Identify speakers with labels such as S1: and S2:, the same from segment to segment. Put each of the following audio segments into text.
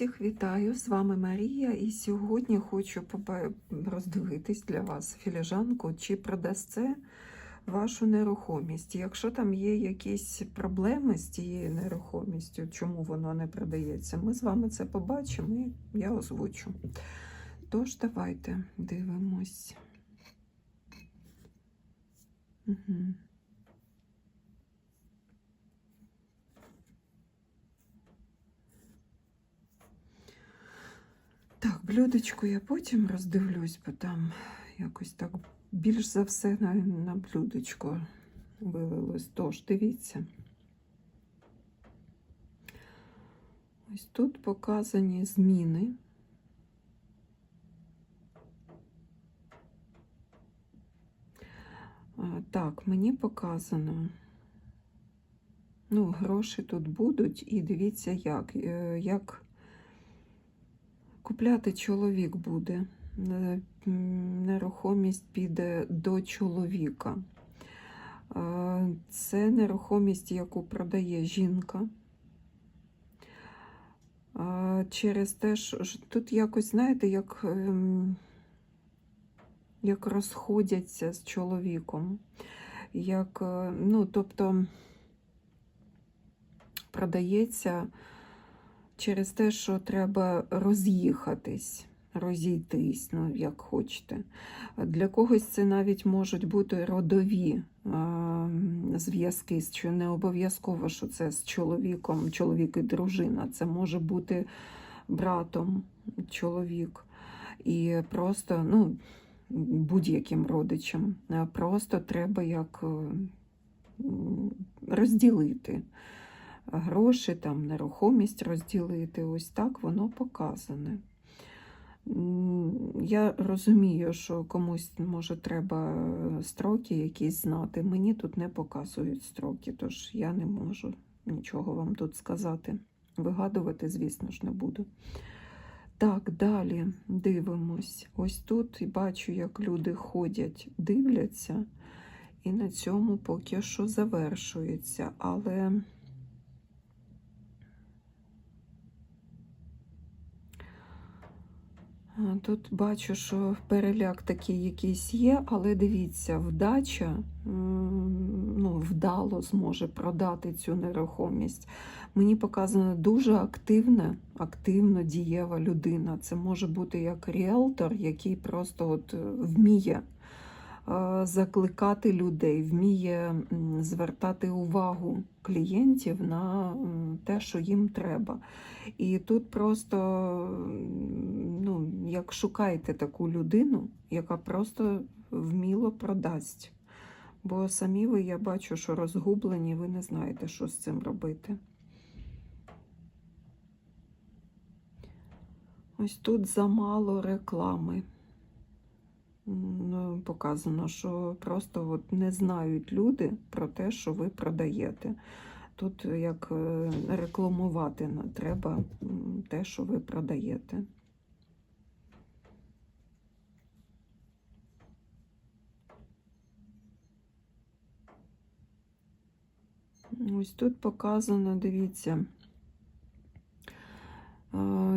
S1: Всіх вітаю! З вами Марія, і сьогодні хочу роздивитись для вас філіжанку, чи продасте вашу нерухомість. Якщо там є якісь проблеми з тією нерухомістю, чому воно не продається, ми з вами це побачимо і я озвучу. Тож, давайте дивимось. Угу. Так, блюдечко я потім роздивлюсь, бо там якось так більш за все на, на блюдечко вилилось. Тож, дивіться. Ось тут показані зміни. Так, мені показано. Ну, гроші тут будуть, і дивіться, як. Е, як Купляти чоловік буде. Е, Нерухомість піде до чоловіка. Е, Це нерухомість, яку продає жінка. Е, Через те, що тут якось, знаєте, як, ем, як розходяться з чоловіком. Як, ну, тобто продається через те, що треба роз'їхатись, розійтись, ну як хочете. Для когось це навіть можуть бути родові зв'язки, що не обов'язково, що це з чоловіком, чоловік і дружина. Це може бути братом чоловік. І просто, ну, будь-яким родичем. Просто треба як розділити гроші, там, нерухомість розділити. Ось так воно показане. Я розумію, що комусь може треба строки якісь знати. Мені тут не показують строки, тож я не можу нічого вам тут сказати. Вигадувати, звісно ж, не буду. Так, далі дивимось. Ось тут і бачу, як люди ходять, дивляться, і на цьому поки що завершується. Але Тут бачу, що переляк такий якийсь є, але дивіться, вдача ну, вдало зможе продати цю нерухомість. Мені показано дуже активна, активно дієва людина. Це може бути як ріелтор, який просто от е, вміє е, закликати людей, вміє звертати увагу клієнтів на те, що їм треба. І тут просто, ну, як шукаєте таку людину, яка просто вміло продасть. Бо самі ви, я бачу, що розгублені, ви не знаєте, що з цим робити. Ось тут замало реклами. Ну, Показано, що просто от не знають люди про те, що ви продаєте. Тут як е, рекламувати треба те, що ви продаєте. Ось тут показано, дивіться.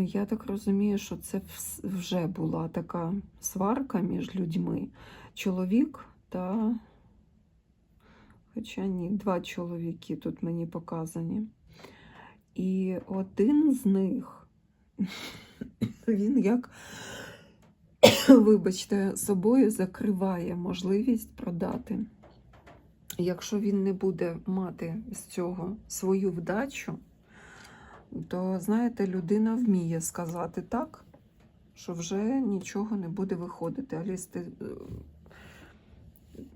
S1: Я так розумію, що це вже була така сварка між людьми. Чоловік та, хоча ні, два чоловіки тут мені показані. І один з них, він як, вибачте, собою закриває можливість продати. Якщо він не буде мати з цього свою вдачу, то, знаєте, людина вміє сказати так, що вже нічого не буде виходити. Аліс, ти, е,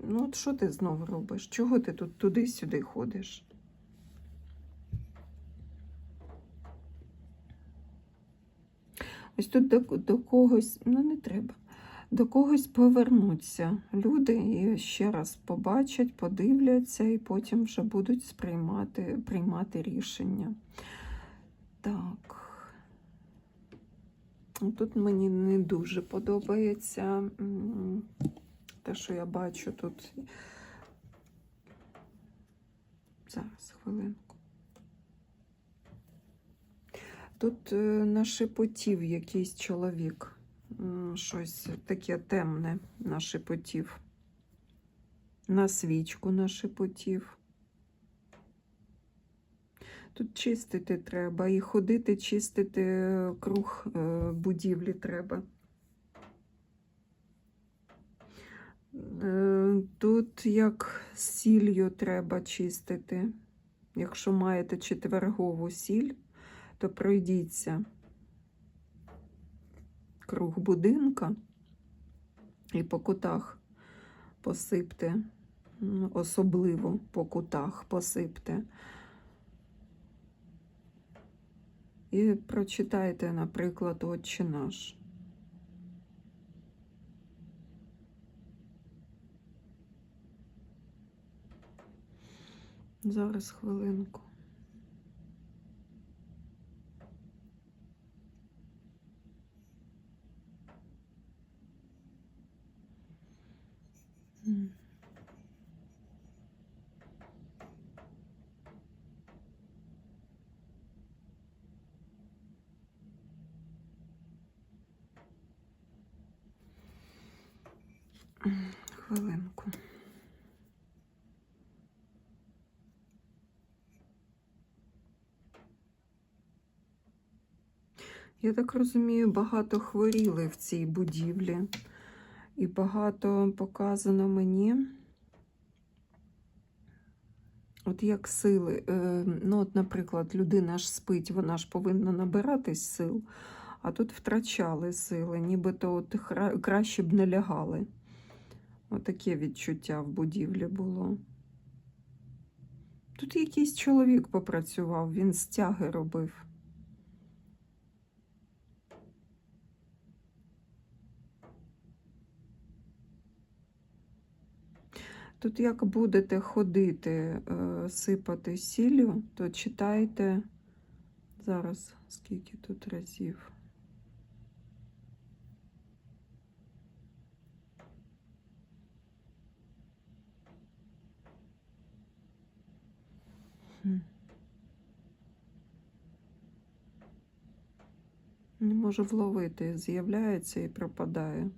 S1: ну от що ти знову робиш? Чого ти тут туди-сюди ходиш? Ось тут до, до когось, ну не треба, до когось повернуться люди і ще раз побачать, подивляться, і потім вже будуть сприймати, приймати рішення. Так. Тут мені не дуже подобається те, що я бачу тут. Зараз, хвилинку. Тут е, нашепотів якийсь чоловік. Щось таке темне нашепотів. На свічку нашепотів. Тут чистити треба і ходити, чистити е, круг е, будівлі треба. Е, Тут як сіллю треба чистити. Якщо маєте четвергову сіль, то пройдіться круг будинка і по кутах посипте, особливо по кутах посипте. І прочитайте, наприклад, Отче наш. Зараз хвилинку. М. Хвилинку. Я так розумію, багато хворіли в цій будівлі. І багато показано мені. От як сили. Е, ну, от, наприклад, людина ж спить, вона ж повинна набиратись сил, а тут втрачали сили, нібито от краще б не лягали. Отаке відчуття в будівлі було. Тут якийсь чоловік попрацював, він стяги робив. Тут як будете ходити, е, сипати сіллю, то читайте зараз, скільки тут разів. Не можу вловити, з'являється і пропадає.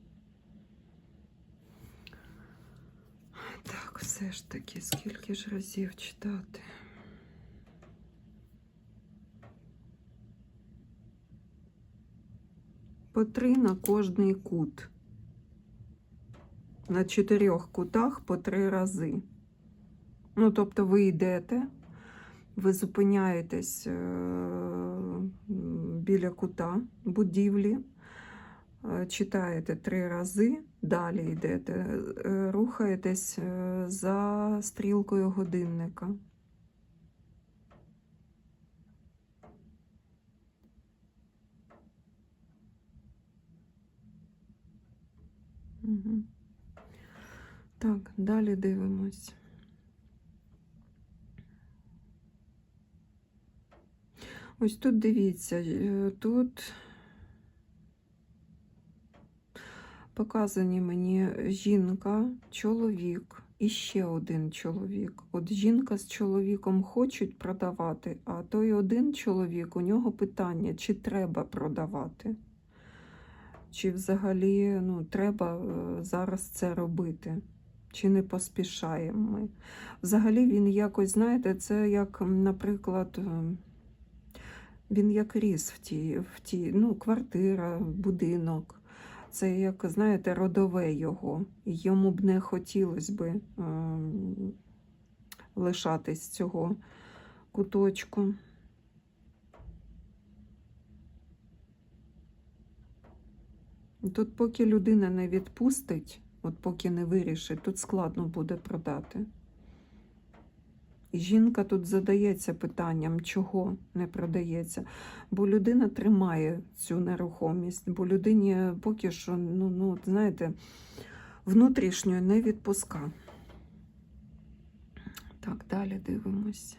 S1: Так, все ж таки, скільки ж разів читати? По три на кожний кут. На чотирьох кутах по три рази. Ну, тобто ви йдете, ви зупиняєтесь е, біля кута будівлі, е, читаєте три рази, далі йдете, е, рухаєтесь за стрілкою годинника. Так, далі дивимось. Ось тут дивіться, е, тут показані мені жінка, чоловік і ще один чоловік. От жінка з чоловіком хочуть продавати, а той один чоловік, у нього питання, чи треба продавати, чи взагалі ну, треба е, зараз це робити. Чи не поспішаємо ми? Взагалі він якось, знаєте, це як, наприклад, е, він як ріс в тій, в тій, ну, квартира, будинок. Це як, знаєте, родове його. Йому б не хотілося би ем, лишатись цього куточку. Тут, поки людина не відпустить, от поки не вирішить, тут складно буде продати. Жінка тут задається питанням, чого не продається. Бо людина тримає цю нерухомість, бо людині поки що, ну, ну знаєте, внутрішньо не відпуска. Так, далі дивимось,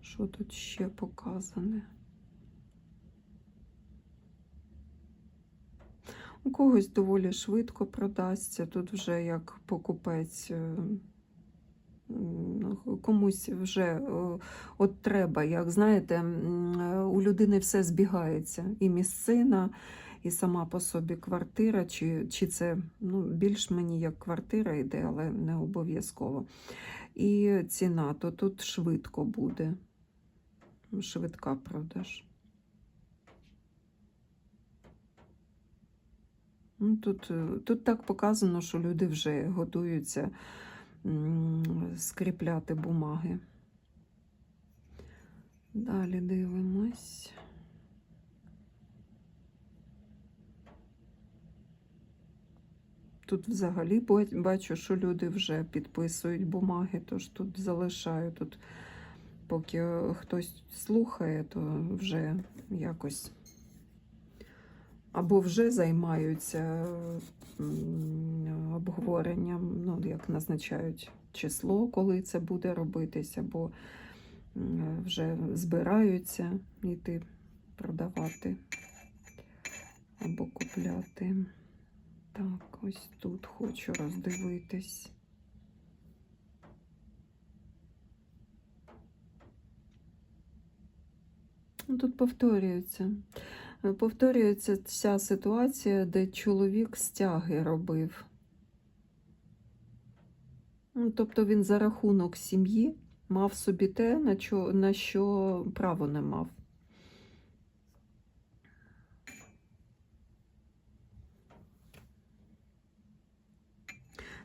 S1: що тут ще показане. У когось доволі швидко продасться. Тут вже як покупець е, комусь вже е, от треба, як знаєте, у людини все збігається. І місцина, і сама по собі квартира, чи, чи це ну, більш мені як квартира йде, але не обов'язково. І ціна, то тут швидко буде. Швидка продаж. Ну, тут, е, тут так показано, що люди вже готуються скріпляти бумаги. Далі дивимось. Тут взагалі бачу, що люди вже підписують бумаги, тож тут залишаю. Тут, поки хтось слухає, то вже якось або вже займаються обговоренням, ну, як назначають число, коли це буде робитись, або вже збираються йти продавати або купляти. Так, ось тут хочу роздивитись. Ну, Тут повторюється. Повторюється ця ситуація, де чоловік стяги робив. Ну, тобто він за рахунок сім'ї мав собі те, на що, на що право не мав.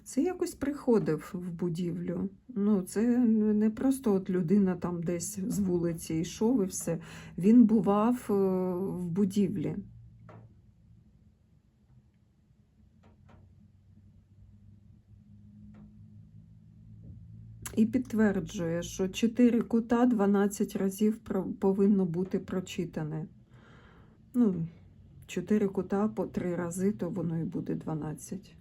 S1: Це якось приходив в будівлю. Ну, це не просто от людина там десь з вулиці йшов і все. Він бував е, в будівлі. І підтверджує, що 4 кута 12 разів повинно бути прочитане. Ну, 4 кута по 3 рази, то воно і буде 12.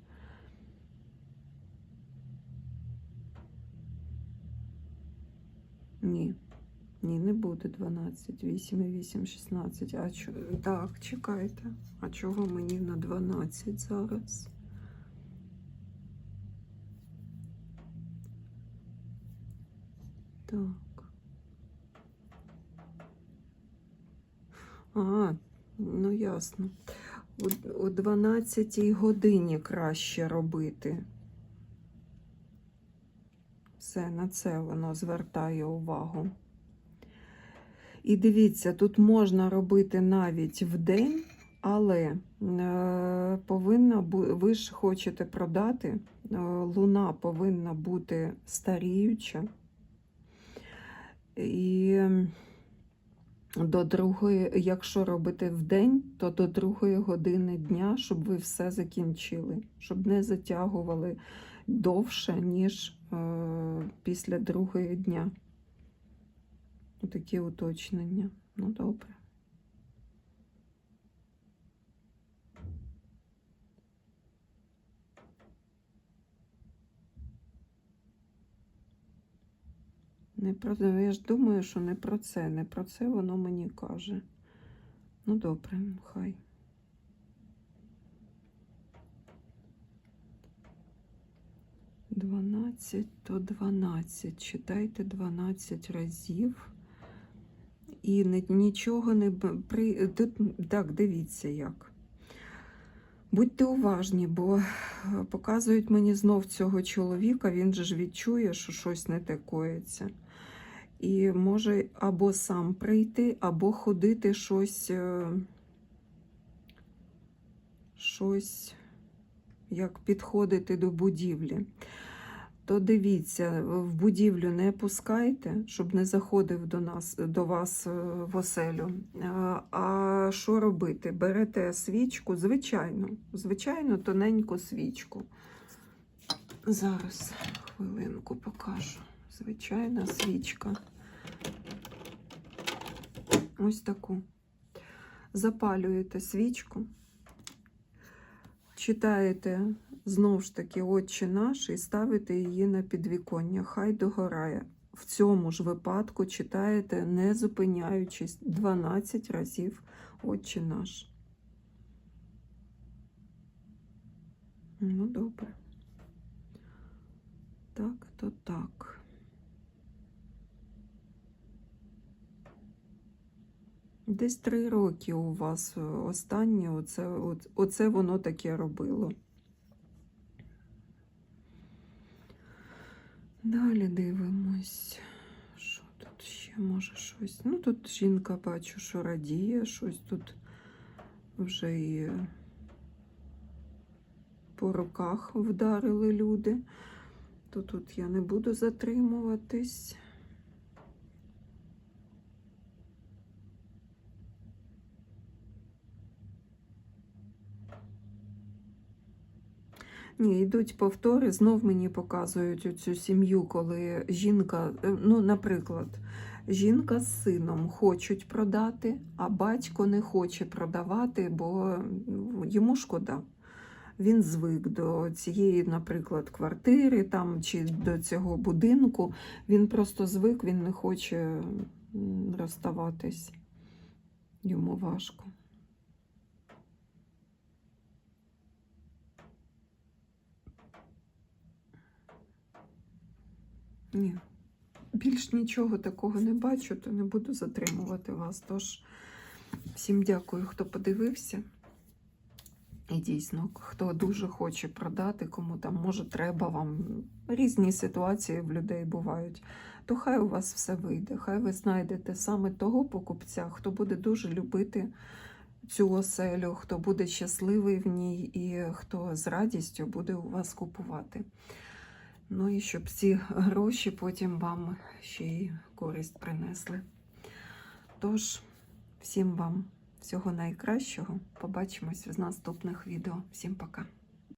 S1: Ні. Ні, не буде 12, 8 і 8, 16. А чо... Так, чекайте. А чого мені на 12 зараз? Так. А, ну ясно. О, о 12 годині краще робити. Все, на це воно звертає увагу. І дивіться, тут можна робити навіть в день, але е, повинна ви ж хочете продати, е, луна повинна бути старіюча. І до другої, якщо робити в день, то до другої години дня, щоб ви все закінчили, щоб не затягували довше, ніж е, після другої дня. Такі уточнення. Ну, добре. Не про ну, я ж думаю, що не про це, не про це воно мені каже. Ну, добре, хай. Дванадцять то дванадцять. Читайте дванадцять разів. І нічого не при. Так, дивіться як. Будьте уважні, бо е, показують мені знов цього чоловіка, він же ж відчує, що щось не те коїться. І може або сам прийти, або ходити щось, е, щось, як підходити до будівлі. То дивіться, в будівлю не пускайте, щоб не заходив до нас, до вас е, в оселю. А- А що робити? Берете свічку, звичайно, звичайно, тоненьку свічку. Зараз хвилинку покажу. Звичайна свічка. Ось таку. Запалюєте свічку, читаєте знову ж таки Отче наш і ставите її на підвіконня. Хай догорає. В цьому ж випадку читаєте, не зупиняючись 12 разів Отче наш. Ну, добре. Так, то так. Десь три роки у вас е, останні, оце, оце воно таке робило. Далі дивимось. Що тут ще може щось? Ну, тут жінка бачу, що радіє, щось тут вже і по руках вдарили люди. То тут я не буду затримуватись. Ні, йдуть повтори, знов мені показують цю сім'ю, коли жінка, е, ну, наприклад, жінка з сином хочуть продати, а батько не хоче продавати, бо ну, йому шкода. Він звик до цієї, наприклад, квартири там, чи до цього будинку. Він просто звик, він не хоче розставатись. Йому важко. Ні. Більш нічого такого не бачу, то не буду затримувати вас. Тож всім дякую, хто подивився. І дійсно, хто дуже хоче продати, кому там може треба вам різні ситуації в людей бувають, то хай у вас все вийде. Хай ви знайдете саме того покупця, хто буде дуже любити цю оселю, хто буде щасливий в ній і хто з радістю буде у вас купувати. Ну і щоб ці гроші потім вам ще й користь принесли. Тож, всім вам всього найкращого. Побачимось в наступних відео. Всім пока.